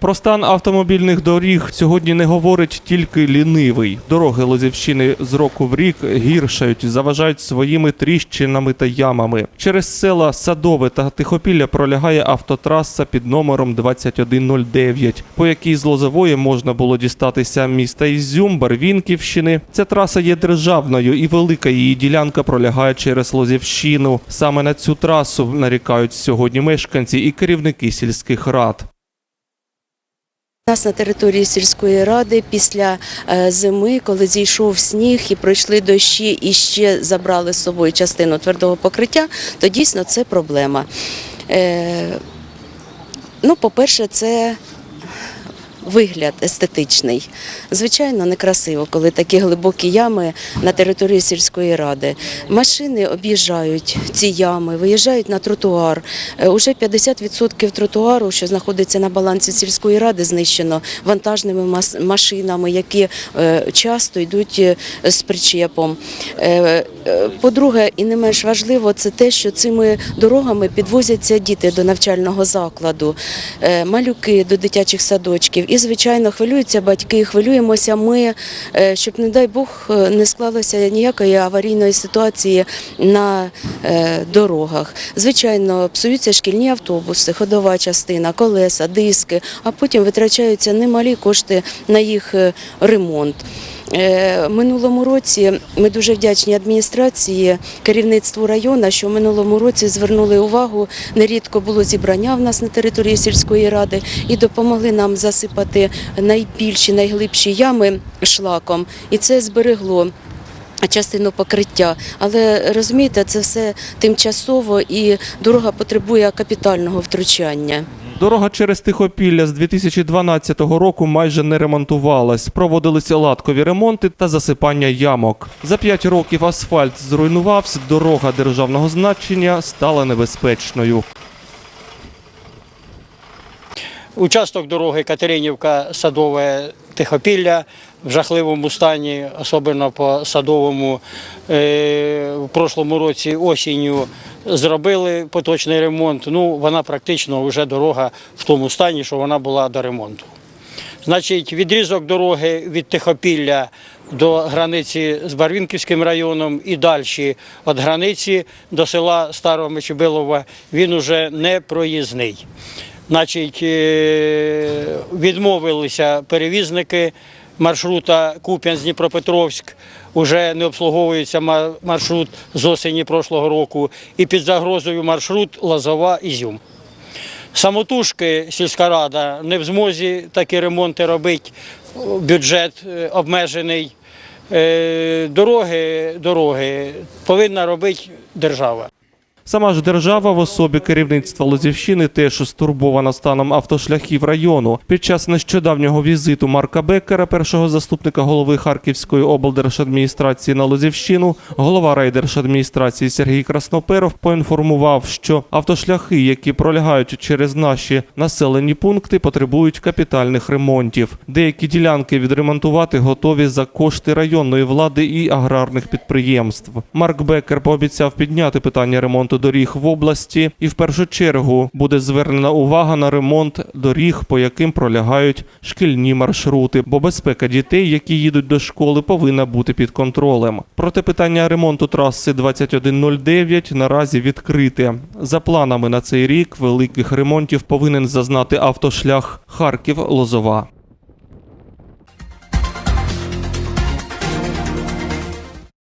Про стан автомобільних доріг сьогодні не говорить тільки лінивий. Дороги Лозівщини з року в рік гіршають, заважають своїми тріщинами та ямами. Через села Садове та Тихопілля пролягає автотраса під номером 2109, по якій з Лозової можна було дістатися міста Ізюм, Барвінківщини. Ця траса є державною і велика її ділянка пролягає через Лозівщину. Саме на цю трасу нарікають сьогодні мешканці і керівники сільських рад. У нас на території сільської ради після е, зими, коли зійшов сніг і пройшли дощі і ще забрали з собою частину твердого покриття, то дійсно це проблема. Е, Ну, по-перше, це вигляд естетичний. Звичайно, некрасиво, коли такі глибокі ями на території сільської ради. Машини об'їжджають ці ями, виїжджають на тротуар. Е, Уже 50% тротуару, що знаходиться на балансі сільської ради, знищено вантажними машинами, які е, часто йдуть е, з причепом. По-друге, і не менш важливо, це те, що цими дорогами підвозяться діти до навчального закладу, малюки до дитячих садочків. І, звичайно, хвилюються батьки, хвилюємося ми, е, щоб, не дай Бог, е, не склалося ніякої аварійної ситуації на е, дорогах. Звичайно, псуються шкільні автобуси, ходова частина, колеса, диски, а потім витрачаються немалі кошти на їх ремонт. Е, Минулому році ми дуже вдячні адміністрації, керівництву району, що в минулому році звернули увагу. Нерідко було зібрання в нас на території сільської ради і допомогли нам засипати найбільші, найглибші ями шлаком. І це зберегло. Частину покриття, але розумієте, це все тимчасово і дорога потребує капітального втручання. Дорога через Тихопілля з 2012 року майже не ремонтувалась. Проводилися латкові ремонти та засипання ямок. За п'ять років асфальт зруйнувався, дорога державного значення стала небезпечною. Участок дороги Катеринівка, Садове, Тихопілля в жахливому стані, особливо по Садовому. Е, В прошлому році осінню зробили поточний ремонт. Ну, вона практично вже дорога в тому стані, що вона була до ремонту. Значить, відрізок дороги від Тихопілля до границі з Барвінківським районом і далі від границі до села Старого Мечебилова він уже не проїзний. Значить, е, відмовилися перевізники маршрута Куп'янськ-Дніпропетровськ. Уже не обслуговується маршрут з осені прошлого року. І під загрозою маршрут Лазова-Ізюм. Самотужки сільська рада не в змозі такі ремонти робити, бюджет е, обмежений. Е, Дороги, дороги повинна робити держава. Сама ж держава в особі керівництва Лозівщини теж стурбована станом автошляхів району. Під час нещодавнього візиту Марка Беккера, першого заступника голови Харківської облдержадміністрації на Лозівщину, голова райдержадміністрації Сергій Красноперов поінформував, що автошляхи, які пролягають через наші населені пункти, потребують капітальних ремонтів. Деякі ділянки відремонтувати готові за кошти районної влади і аграрних підприємств. Марк Беккер пообіцяв підняти питання ремонту доріг в області, і в першу чергу буде звернена увага на ремонт доріг, по яким пролягають шкільні маршрути, бо безпека дітей, які їдуть до школи, повинна бути під контролем. Проте питання ремонту траси 2109 наразі відкрите. За планами на цей рік великих ремонтів повинен зазнати автошлях Харків-Лозова.